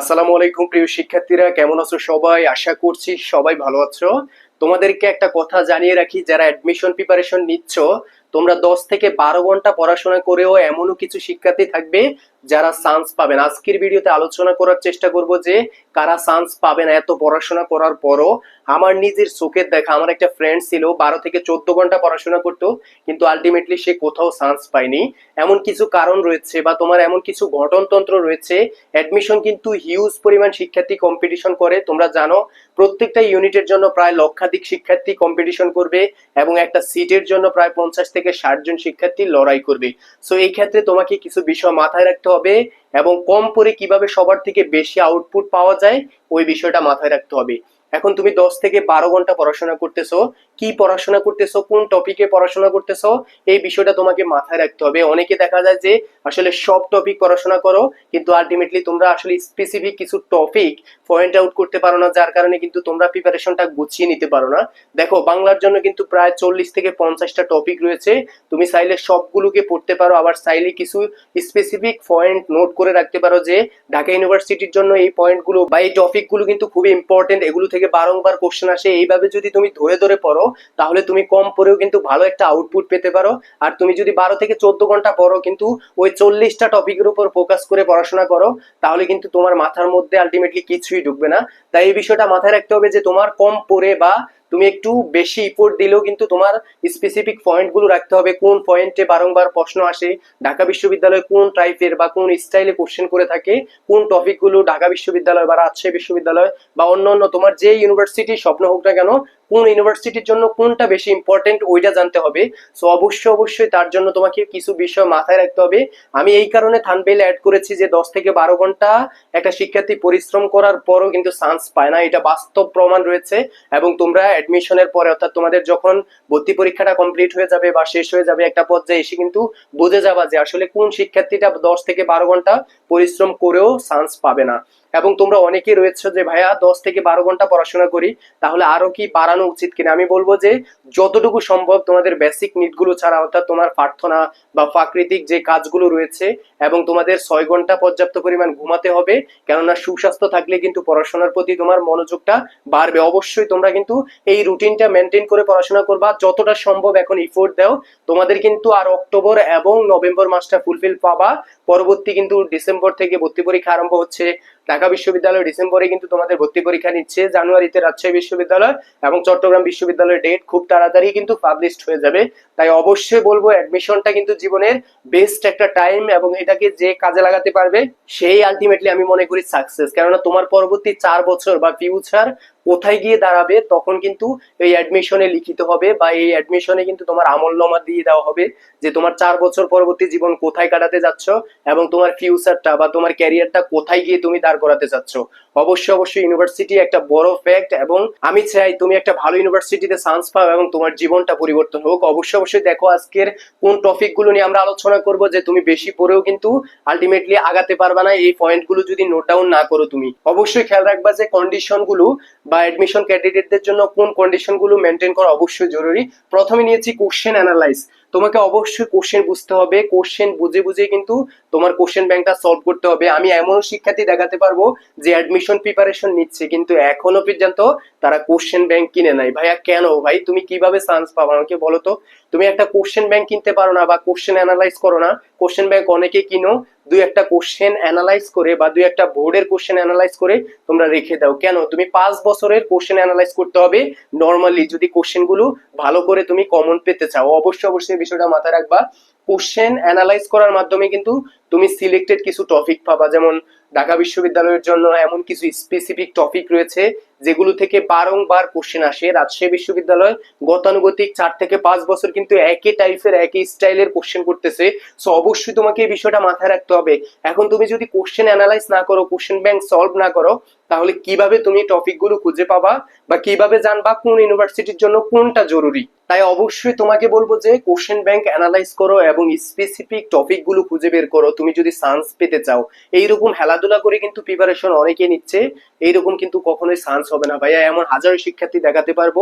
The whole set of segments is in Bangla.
আসসালামু আলাইকুম প্রিয় শিক্ষার্থীরা, কেমন আছো সবাই? আশা করছি সবাই ভালো আছো। তোমাদেরকে একটা কথা জানিয়ে রাখি, যারা অ্যাডমিশন প্রিপারেশন নিচ্ছ, তোমরা দশ থেকে বারো ঘণ্টা পড়াশোনা করেও এমনও কিছু শিক্ষার্থী থাকবে যারা চান্স পাবেন। আজকের ভিডিওতে আলোচনা করার চেষ্টা করব যে, কারা চান্স পাবে না এত পড়াশোনা করার পরও। আমার নিজের চোখের দেখা, আমার একটা ফ্রেন্ড ছিল, বারো থেকে চোদ্দ ঘণ্টা পড়াশোনা করতো, কিন্তু আলটিমেটলি সে কোথাও চান্স পায়নি। এমন কিছু কারণ রয়েছে বা তোমার এমন কিছু গঠনতন্ত্র রয়েছে। অ্যাডমিশন কিন্তু হিউজ পরিমাণ শিক্ষার্থী কম্পিটিশন করে, তোমরা জানো, প্রত্যেকটা ইউনিটের জন্য প্রায় লক্ষাধিক শিক্ষার্থী কম্পিটিশন করবে এবং একটা সিটের জন্য প্রায় পঞ্চাশ থেকে ষাট জন শিক্ষার্থী লড়াই করবে। সো এই ক্ষেত্রে তোমাকে কিছু বিষয় মাথায় রাখতে হবে এবং কম পরে কীভাবে সবার থেকে বেশি আউটপুট পাওয়া যায়, ওই বিষয়টা মাথায় রাখতে হবে। এখন তুমি দশ থেকে বারো ঘণ্টা পড়াশোনা করতেছো কি পড়াশোনা করতেছো, কোন টপিকে পড়াশোনা করতেছো, এই বিষয়টা তোমাকে মাথায় রাখতে হবে। অনেকে দেখা যায় যে আসলে সব টপিক পড়াশোনা করো, কিন্তু আলটিমেটলি তোমরা আসলে স্পেসিফিক কিছু টপিক পয়েন্ট আউট করতে পারো না, যার কারণে কিন্তু তোমরা প্রিপারেশনটা গুছিয়ে নিতে পারো না। দেখো, বাংলার জন্য কিন্তু প্রায় চল্লিশ থেকে পঞ্চাশটা টপিক রয়েছে। তুমি চাইলে সবগুলোকে পড়তে পারো, আবার চাইলে কিছু স্পেসিফিক পয়েন্ট নোট করে রাখতে পারো যে ঢাকা ইউনিভার্সিটির জন্য এই পয়েন্টগুলো বা এই টপিকগুলো কিন্তু খুবই ইম্পর্টেন্ট এগুলো থেকে বারংবার কোশ্চেন আসে। এইভাবে যদি তুমি ধরে ধরে পড়ো তাহলে তুমি কম পড়েও কিন্তু ভালো একটা আউটপুট পেতে পারো। আর তুমি যদি বারো থেকে চোদ্দ ঘণ্টা পড়ো, কিন্তু ওই চল্লিশটা টপিকের উপর ফোকাস করে পড়াশোনা করো, তাহলে কিন্তু তোমার মাথার মধ্যে আলটিমেটলি কিছুই ঢুকবে না। তাই এই বিষয়টা মাথায় রাখতে হবে যে তোমার কম পড়ে বা তুমি একটু বেশি ইফোর্ট দিলেও কিন্তু তোমার স্পেসিফিক পয়েন্টগুলো রাখতে হবে, কোন পয়েন্টে বারংবার প্রশ্ন আসে, ঢাকা বিশ্ববিদ্যালয় কোন টাইপের বা কোন স্টাইলে কোশ্চেন করে থাকে, কোন টপিকগুলো ঢাকা বিশ্ববিদ্যালয় বা রাজশাহী বিশ্ববিদ্যালয় বা অন্য অন্য তোমার যে ইউনিভার্সিটি স্বপ্ন হোক না কেন কোন ইউনিভার্সিটির জন্য কোনটা বেশি ইম্পর্টেন্ট ওইটা জানতে হবে। সো অবশ্যই অবশ্যই তার জন্য তোমাকে কিছু বিষয় মাথায় রাখতে হবে। আমি এই কারণে থানবেল অ্যাড করেছি যে, দশ থেকে বারো ঘণ্টা একটা শিক্ষার্থী পরিশ্রম করার পরও কিন্তু চান্স পায় না। এটা বাস্তব প্রমাণ রয়েছে এবং তোমরা অ্যাডমিশনের পরে, অর্থাৎ তোমাদের যখন ভর্তি পরীক্ষাটা কমপ্লিট হয়ে যাবে বা শেষ হয়ে যাবে একটা পর্যায়ে, এসে কিন্তু বুঝে যাবা যে আসলে কোন শিক্ষার্থীটা দশ থেকে বারো ঘণ্টা পরিশ্রম করেও চান্স পাবে না। এবং তোমরা অনেকেই রয়েছে যে, ভাইয়া, দশ থেকে বারো ঘণ্টা পড়াশোনা করি, তাহলে আরও কি বাড়ানো উচিত কিনা? আমি বলব যে, যতটুকু সম্ভব তোমাদের বেসিক নিডগুলো ছাড়া, অর্থাৎ তোমার প্রার্থনা বা প্রাকৃতিক যে কাজগুলো রয়েছে এবং তোমাদের ছয় ঘণ্টা পর্যাপ্ত পরিমাণ ঘুমাতে হবে, কেননা সুস্বাস্থ্য থাকলে কিন্তু পড়াশোনার প্রতি তোমার মনোযোগটা বাড়বে। অবশ্যই তোমরা কিন্তু এই রুটিনটা মেনটেন করে পড়াশোনা করবা। যতটা সম্ভব এখন ইফোর্ট দাও। তোমাদের কিন্তু আর অক্টোবর এবং নভেম্বর মাসটা ফুলফিল পাবা। পরবর্তী কিন্তু ডিসেম্বর থেকে ভর্তি পরীক্ষা আরম্ভ হচ্ছে। ঢাকা বিশ্ববিদ্যালয় ডিসেম্বরে কিন্তু তোমাদের ভর্তি পরীক্ষা নিচ্ছে, জানুয়ারিতে রাজশাহী বিশ্ববিদ্যালয় এবং চট্টগ্রাম বিশ্ববিদ্যালয়ের ডেট খুব তাড়াতাড়ি কিন্তু পাবলিশড হয়ে যাবে। তাই অবশ্যই বলব অ্যাডমিশনটা কিন্তু জীবনের বেস্ট একটা টাইম এবং এটাকে যে কাজে লাগাতে পারবে, সেই আলটিমেটলি আমি মনে করি সাকসেস কেননা তোমার পরবর্তী চার বছর বা ফিউচার কোথায় গিয়ে দাঁড়াবে তখন কিন্তু এই অ্যাডমিশনে লিখিত হবে বা এই অ্যাডমিশনে কিন্তু তোমার আমলনামা দিয়ে দেওয়া হবে যে তোমার চার বছর পরবর্তী জীবন কোথায় কাটাতে যাচ্ছ এবং তোমার ফিউচারটা বা তোমার ক্যারিয়ারটা কোথায় গিয়ে তুমি দাঁড় করাতে চাচ্ছ অবশ্যই অবশ্যই ইউনিভার্সিটি একটা বড় ফ্যাক্ট এবং আমি চাই তুমি একটা ভালো ইউনিভার্সিটিতে চান্স পাও এবং তোমার জীবনটা পরিবর্তন হোক। অবশ্যই অবশ্যই দেখো আজকের কোন টপিকগুলো নিয়ে আমরা আলোচনা করব যে তুমি বেশি পড়েও কিন্তু আলটিমেটলি আগাতে পারবে না। এই পয়েন্টগুলো যদি নোট ডাউন না করো তুমি। অবশ্যই খেয়াল রাখবা যে কন্ডিশনগুলো বা অ্যাডমিশন ক্যান্ডিডেটদের জন্য কোন কন্ডিশনগুলো মেনটেন করা অবশ্যই জরুরি। প্রথমে নিয়েছি কোশ্চেন অ্যানালাইজ তোমাকে অবশ্যই কোশ্চেন বুঝতে হবে। কোশ্চেন বুঝে বুঝে কিন্তু তোমার কোশ্চেন ব্যাংকটা সলভ করতে হবে। আমি এমন শিক্ষার্থী দেখাতে পারব যে অ্যাডমিশন প্রিপারেশন নিচ্ছে, কিন্তু এখনও পর্যন্ত তারা কোশ্চেন ব্যাংক কিনে নাই। ভাইয়া, কেন? ভাই, তুমি কীভাবে চান্স পাবো? আমাকে বলো তো। তুমি একটা কোশ্চেন ব্যাংক কিনতে পারো না বা কোশ্চেন অ্যানালাইজ করো না কোশ্চেন ব্যাংক অনেকে কিনো, দুই একটা কোশ্চেন অ্যানালাইজ করে বা দুই একটা বোর্ডের কোশ্চেন অ্যানালাইজ করে তোমরা রেখে দাও। কেন? তুমি পাঁচ বছরের কোশ্চেন অ্যানালাইজ করতে হবে। নর্মালি যদি কোশ্চেনগুলো ভালো করে তুমি কমন পেতে চাও, অবশ্যই অবশ্যই বিষয়টা মাথায় রাখবা। কোশ্চেন অ্যানালাইজ করার মাধ্যমে কিন্তু তুমি সিলেক্টেড কিছু টপিক পাবা, যেমন ঢাকা বিশ্ববিদ্যালয়ের জন্য এমন কিছু স্পেসিফিক টপিক রয়েছে যেগুলো থেকে বারংবার কোশ্চেন আসে, রাজশাহী বিশ্ববিদ্যালয় গতানুগতিক চার থেকে পাঁচ বছর কিন্তু একই টাইপের একই স্টাইলের কোশ্চেন করতেছে। সো অবশ্যই তোমাকে এই বিষয়টা মাথায় রাখতে হবে। এখন তুমি যদি কোশ্চেন অ্যানালাইজ না করো কোশ্চেন ব্যাংক সলভ না করো, তাহলে কীভাবে তুমি টপিকগুলো খুঁজে পাবা বা কীভাবে জানবা কোন ইউনিভার্সিটির জন্য কোনটা জরুরি? তাই অবশ্যই তোমাকে বলব যে কোশ্চেন ব্যাংক অ্যানালাইজ করো এবং স্পেসিফিক টপিকগুলো খুঁজে বের করো। তুমি যদি চান্স পেতে চাও, এইরকম খেলাধুলা করে কিন্তু প্রিপারেশন অনেকে নিচ্ছে, এইরকম কিন্তু কখনোই চান্স হবে না। ভাইয়া, এমন হাজারো শিক্ষার্থী দেখাতে পারব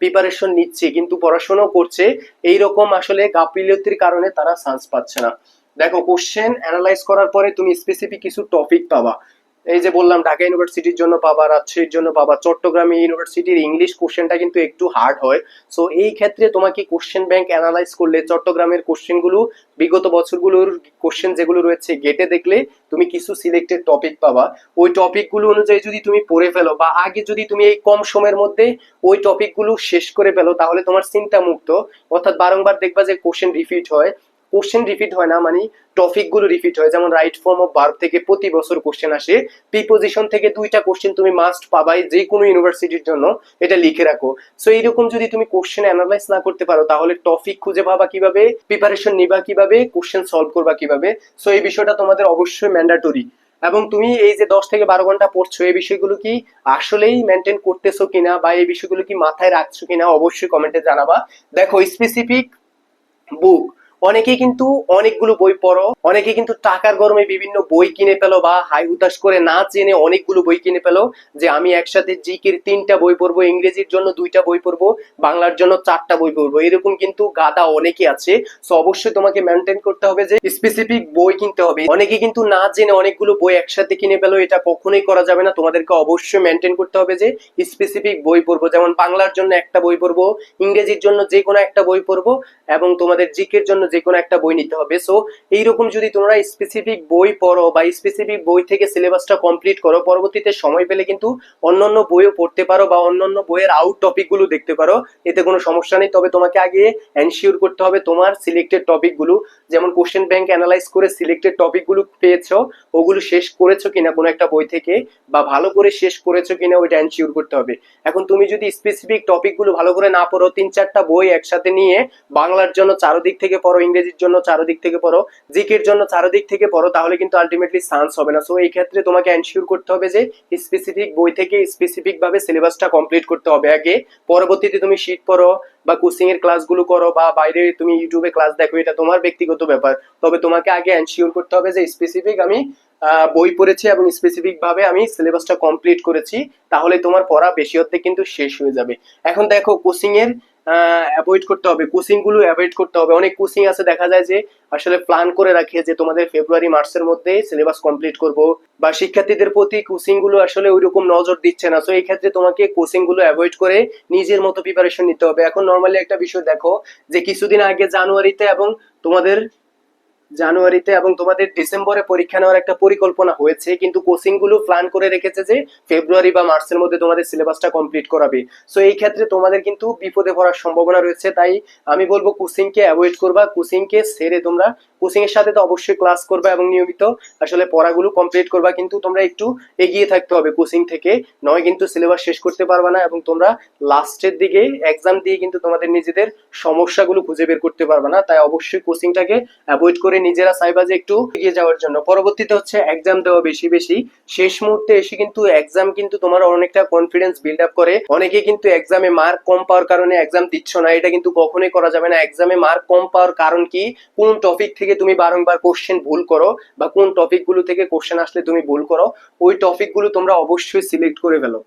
প্রিপারেশন নিচ্ছে, কিন্তু পড়াশোনাও করছে। এই রকম আসলে গাফিলতির কারণে তারা চান্স পাচ্ছে না। দেখো কোশ্চেন অ্যানালাইজ করার পরে তুমি স্পেসিফিক কিছু টপিক পাবা। এই যে বললাম, ঢাকা ইউনিভার্সিটির জন্য পাবা, রাজশাহীর জন্য পাবা, চট্টগ্রাম ইউনিভার্সিটির ইংলিশ কোশ্চেনটা কিন্তু একটু হার্ড হয়। সো এই ক্ষেত্রে তোমাকে কোশ্চেন ব্যাংক অ্যানালাইজ করলে, চট্টগ্রামের কোশ্চেনগুলো বিগত বছরগুলোর কোশ্চেন যেগুলো রয়েছে গেটে দেখলে তুমি কিছু সিলেক্টেড টপিক পাবা। ওই টপিকগুলো অনুযায়ী যদি তুমি পড়ে ফেলো বা আগে যদি তুমি এই কম সময়ের মধ্যে ওই টপিকগুলো শেষ করে ফেলো, তাহলে তোমার চিন্তা মুক্ত। অর্থাৎ বারংবার দেখবা যে কোশ্চেন রিপিট হয়। কোশ্চেন রিপিট হয় না মানে টপিকগুলো রিপিট হয়। যেমন রাইট ফর্ম অফ ভার্ব থেকে প্রতি বছর কোশ্চেন আসে। প্রিপোজিশন থেকে দুইটা কোশ্চেন তুমি মাস্ট পাবাই যে কোনো ইউনিভার্সিটির জন্য, এটা লিখে রাখো। সো এইরকম যদি তুমি কোশ্চেন অ্যানালাইজ না করতে পারো, তাহলে টপিক খুঁজে পাবা কীভাবে? প্রিপারেশন নিবা কীভাবে? কোশ্চেন সলভ করবা কীভাবে? সো এই বিষয়টা তোমাদের অবশ্যই ম্যান্ডাটরি এবং তুমি এই যে দশ থেকে বারো ঘণ্টা পড়ছো, এই বিষয়গুলো কি আসলেই মেনটেন করতেছো কিনা বা এই বিষয়গুলো কি মাথায় রাখছো কিনা অবশ্যই কমেন্টে জানাবা। দেখো স্পেসিফিক বুক অনেকেই কিন্তু অনেকগুলো বই পড়ো অনেকে কিন্তু টাকার গরমে বিভিন্ন বই কিনে পেল বা হাই হুতাশ করে না জেনে অনেকগুলো বই কিনে পেল যে আমি একসাথে জিকের তিনটা বই পড়ব, ইংরেজির জন্য দুইটা বই পড়ব, বাংলার জন্য চারটা বই পড়ব, এরকম কিন্তু গাদা অনেকে আছে। সো অবশ্যই তোমাকে মেনটেন করতে হবে যে স্পেসিফিক বই কিনতে হবে। অনেকে কিন্তু না জেনে অনেকগুলো বই একসাথে কিনে পেল এটা কখনোই করা যাবে না। তোমাদেরকে অবশ্যই মেনটেন করতে হবে যে স্পেসিফিক বই পড়ব, যেমন বাংলার জন্য একটা বই পড়ব, ইংরেজির জন্য যে কোনো একটা বই পড়ব, এবং তোমাদের জিকের জন্য যে কোনো একটা বই নিতে হবে। সো এইরকম যদি তোমরা স্পেসিফিক বই পড়ো বা স্পেসিফিক বই থেকে সিলেবাসটা কমপ্লিট করো, পরবর্তীতে সময় পেলে কিন্তু অন্যান্য বইও পড়তে পারো বা অন্যান্য বইয়ের আউট টপিকগুলো দেখতে পারো। এতে কোনো সমস্যা নেই। তবে তোমাকে আগে এনশিওর করতে হবে তোমার সিলেক্টেড টপিকগুলো যেমন কোশ্চেন ব্যাংক অ্যানালাইজ করে সিলেক্টেড টপিকগুলো পেয়েছ, ওগুলো শেষ করেছ কিনা কোনো একটা বই থেকে বা ভালো করে শেষ করেছ কিনা ওইটা এনশিওর করতে হবে। এখন তুমি যদি স্পেসিফিক টপিকগুলো ভালো করে না পড়ো, তিন চারটা বই একসাথে নিয়ে বাংলার জন্য চারোদিক থেকে পড়ো ইংরেজির জন্য চারোদিক থেকে পড়ো, জিকের জন্য চারোদিক থেকে পড়ো, তাহলে কিন্তু আলটিমেটলি চান্স হবে না। সো এই ক্ষেত্রে তোমাকে এনশিওর করতে হবে যে স্পেসিফিক বই থেকে স্পেসিফিক ভাবে সিলেবাসটা কমপ্লিট করতে হবে। আগে পরবর্তীতে তুমি শীট পড়ো বা কোচিং এর ক্লাসগুলো করো বা বাইরে তুমি ইউটিউবে ক্লাস দেখো, এটা তোমার ব্যক্তিগত ব্যাপার। তবে তোমাকে আগে এনশিওর করতে হবে যে স্পেসিফিক আমি বই পড়েছি এবং স্পেসিফিক ভাবে আমি সিলেবাসটা কমপ্লিট করেছি, তাহলে তোমার পড়া বেশি হতে কিন্তু শেষ হয়ে যাবে। এখন দেখো কোচিং এর অ্যাভয়েড করতে হবে। কোচিংগুলো অ্যাভয়েড করতে হবে। অনেক কোচিং আছে, দেখা যায় যে আসলে প্ল্যান করে রাখে যে তোমাদের ফেব্রুয়ারি মার্চের মধ্যে সিলেবাস কমপ্লিট করব বা শিক্ষার্থীদের প্রতি কোচিং আসলে ওই রকম নজর দিচ্ছে না। সো এই ক্ষেত্রে তোমাকে কোচিংগুলো অ্যাভয়েড করে নিজের মতো প্রিপারেশন নিতে হবে। এখন নর্মালি একটা বিষয় দেখো যে কিছুদিন আগে জানুয়ারিতে এবং তোমাদের জানুয়ারিতে এবং তোমাদের ডিসেম্বরে পরীক্ষা নেওয়ার একটা পরিকল্পনা হয়েছে, কিন্তু কোচিংগুলো প্ল্যান করে রেখেছে যে ফেব্রুয়ারি বা মার্চের মধ্যে তোমাদের সিলেবাসটা কমপ্লিট করাবে। সো এই ক্ষেত্রে তোমাদের কিন্তু বিপদে পড়ার সম্ভাবনা রয়েছে, তাই আমি বলব কোচিং কে অ্যাভয়েড করবা কোচিং কে ছেড়ে তোমরা কোচিং এর সাথে তো অবশ্যই ক্লাস করবা এবং নিয়মিত আসলে পড়াগুলো কমপ্লিট করবা, কিন্তু তোমরা একটু এগিয়ে থাকতে হবে কোচিং থেকে, নয় কিন্তু সিলেবাস শেষ করতে পারবা না এবং তোমরা লাস্টের দিকে এক্সাম দিয়ে কিন্তু তোমাদের নিজেদের সমস্যাগুলো খুঁজে বের করতে পারবে না, তাই অবশ্যই কোচিংটাকে অ্যাভয়েড করে নিজেরা চাইবা যে একটু এগিয়ে যাওয়ার জন্য। পরবর্তীতে হচ্ছে এক্সাম দেওয়া বেশি বেশি। শেষ মুহূর্তে এসে কিন্তু এক্সাম কিন্তু তোমার অনেকটা কনফিডেন্স বিল্ড আপ করে। অনেকে কিন্তু এক্সামে মার্ক কম পাওয়ার কারণে এক্সাম দিচ্ছ না। এটা কিন্তু কখনোই করা যাবে না। এক্সামে মার্ক কম পাওয়ার কারণ কি? কোন টপিক থেকে তুমি বারংবার কোশ্চেন ভুল করো বা কোন টপিকগুলো থেকে কোশ্চেন আসলে তুমি ভুল করো, ওই টপিকগুলো তোমরা অবশ্যই সিলেক্ট করে ফেলো।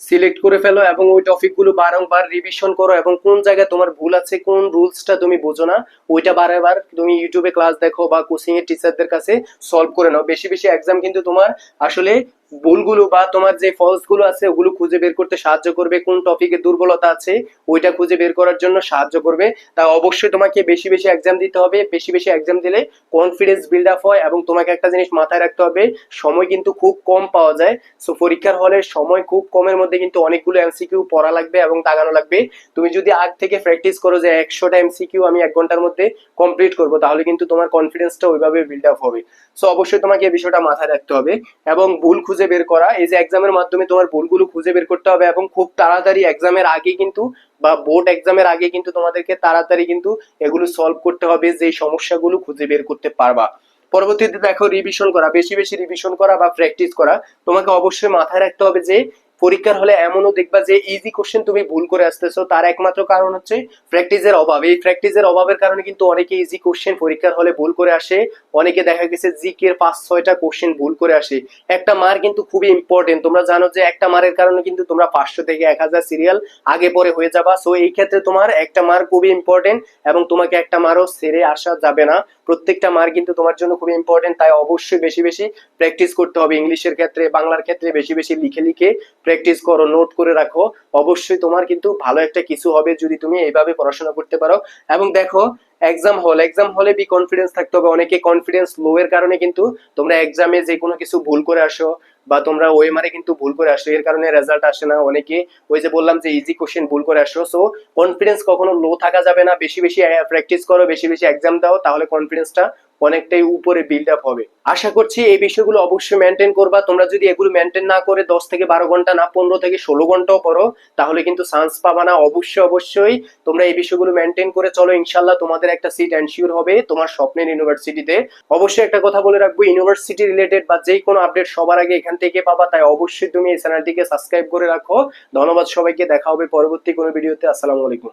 সিলেক্ট করে ফেলো এবং ওই টপিকগুলো বারংবার রিভিশন করো এবং কোন জায়গায় তোমার ভুল আছে, কোন রুলসটা তুমি বোঝো না, ওইটা বারবার তুমি ইউটিউবে ক্লাস দেখো বা কোচিং এর টিচারদের কাছে সলভ করে নাও। বেশি বেশি এক্সাম কিন্তু তোমার আসলে ভুলগুলো বা তোমার যে ফলসগুলো আছে, ওগুলো খুঁজে বের করতে সাহায্য করবে। কোন টপিকে দুর্বলতা আছে, ওইটা খুঁজে বের করার জন্য সাহায্য করবে। তাই অবশ্যই তোমাকে বেশি বেশি এক্সাম দিতে হবে। বেশি বেশি এক্সাম দিলে কনফিডেন্স বিল্ড আপ হয় এবং তোমাকে একটা জিনিস মাথায় রাখতে হবে, সময় কিন্তু খুব কম পাওয়া যায়। সো পরীক্ষার হলে সময় খুব কমের মধ্যে কিন্তু অনেকগুলো এমসিকিউ পড়া লাগবে এবং দাগানো লাগবে। তুমি যদি আগ থেকে প্র্যাকটিস করো যে একশোটা এমসিকিউ আমি এক ঘণ্টার মধ্যে কমপ্লিট করব, তাহলে কিন্তু তোমার কনফিডেন্সটা ওইভাবে বিল্ড আপ হবে। সো অবশ্যই তোমাকে এই বিষয়টা মাথায় রাখতে হবে এবং ভুল খুঁজে বের করা, এই যে এক্সামের মাধ্যমে তোমার ভুলগুলো খুঁজে বের করতে হবে এবং খুব তাড়াতাড়ি এক্সামের আগে কিন্তু বা বোর্ড এক্সামের আগে কিন্তু তোমাদেরকে তাড়াতাড়ি কিন্তু এগুলো সলভ করতে হবে, যে সমস্যাগুলো খুঁজে বের করতে পারবা। পরবর্তীতে দেখো রিভিশন করা, বেশি বেশি রিভিশন করা বা প্র্যাকটিস করা। তোমাকে অবশ্যই মাথায় রাখতে হবে যে পরীক্ষার হলে এমনও দেখবা যে ইজি কোশ্চেন তুমি ভুল করে আসতেছো। তার একমাত্র কারণ হচ্ছে প্র্যাকটিসের অভাব। এই প্র্যাকটিসের অভাবের কারণে কিন্তু অনেকে ইজি কোশ্চেন পরীক্ষার হলে ভুল করে আসে। অনেকে দেখা গেছে জিকের পাঁচ, ছয়টা কোশ্চেন ভুল করে আসে। একটা মার কিন্তু খুবই ইম্পর্টেন্ট তোমরা জানো যে একটা মারের কারণে কিন্তু তোমরা পাঁচশো থেকে এক হাজার সিরিয়াল আগে পরে হয়ে যাবা। সো এই ক্ষেত্রে তোমার একটা মার খুবই ইম্পর্টেন্ট এবং তোমাকে একটা মারও সেরে আসা যাবে না। প্রত্যেকটা মার কিন্তু তোমার জন্য খুবই ইম্পর্টেন্ট তাই অবশ্যই বেশি বেশি প্র্যাকটিস করতে হবে। ইংলিশের ক্ষেত্রে, বাংলার ক্ষেত্রে বেশি বেশি লিখে লিখে প্র্যাকটিস করো নোট করে রাখো। অবশ্যই তোমার কিন্তু ভালো একটা কিছু হবে যদি তুমি এইভাবে পড়াশোনা করতে পারো। এবং দেখো এক্সাম হল এক্সাম হলে বি কনফিডেন্স থাকতে হবে। অনেকে কনফিডেন্স লো এর কারণে কিন্তু তোমরা এক্সামে যে কোনো কিছু ভুল করে আসো বা তোমরা ওএমআরে কিন্তু ভুল করে আসো। এর কারণে রেজাল্ট আসে না। অনেকে ওই যে বললাম যে ইজি কোশ্চেন ভুল করে আসো। সো কনফিডেন্স কখনো লো থাকা যাবে না। বেশি বেশি প্র্যাকটিস করো, বেশি বেশি এক্সাম দাও, তাহলে কনফিডেন্সটা অনেকটাই উপরে বিল্ড আপ হবে। আশা করছি এই বিষয়গুলো অবশ্যই মেনটেন করবা। তোমরা যদি এগুলো মেনটেন না করে দশ থেকে বারো ঘণ্টা, না পনেরো থেকে ষোলো ঘন্টাও পড়ো তাহলে কিন্তু চান্স পাবা না। অবশ্যই অবশ্যই তোমরা এই বিষয়গুলো মেনটেন করে চলো। ইনশাল্লাহ তোমাদের একটা সিট এনশিওর হবে তোমার স্বপ্নের ইউনিভার্সিটিতে অবশ্যই একটা কথা বলে রাখব ইউনিভার্সিটি রিলেটেড বা যে কোনো আপডেট সবার আগে এখান থেকে পাবা। তাই অবশ্যই তুমি এই চ্যানেলটিকে সাবস্ক্রাইব করে রাখো। ধন্যবাদ সবাইকে। দেখা হবে পরবর্তী কোনো ভিডিওতে আসসালামু আলাইকুম।